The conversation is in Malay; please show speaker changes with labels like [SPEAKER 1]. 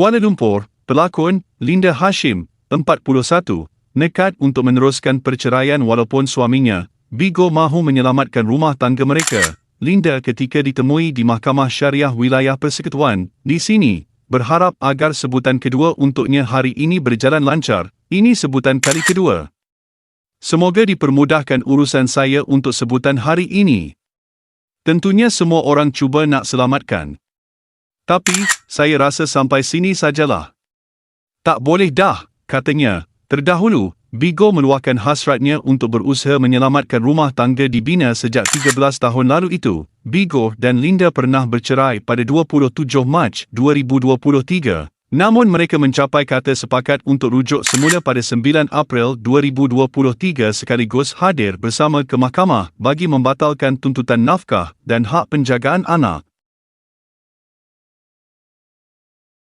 [SPEAKER 1] Kuala Lumpur, pelakon Linda Hashim, 41, nekat untuk meneruskan perceraian walaupun suaminya, Bigo mahu menyelamatkan rumah tangga mereka. Linda ketika ditemui di Mahkamah Syariah Wilayah Persekutuan, di sini, berharap agar sebutan kedua untuknya hari ini berjalan lancar. Ini sebutan kali kedua. Semoga dipermudahkan urusan saya untuk sebutan hari ini. Tentunya semua orang cuba nak selamatkan. Tapi, saya rasa sampai sini sajalah. Tak boleh dah, katanya. Terdahulu, Bigo meluahkan hasratnya untuk berusaha menyelamatkan rumah tangga dibina sejak 13 tahun lalu itu. Bigo dan Linda pernah bercerai pada 27 Mac 2023. Namun mereka mencapai kata sepakat untuk rujuk semula pada 9 April 2023 sekaligus hadir bersama ke mahkamah bagi membatalkan tuntutan nafkah dan hak penjagaan anak.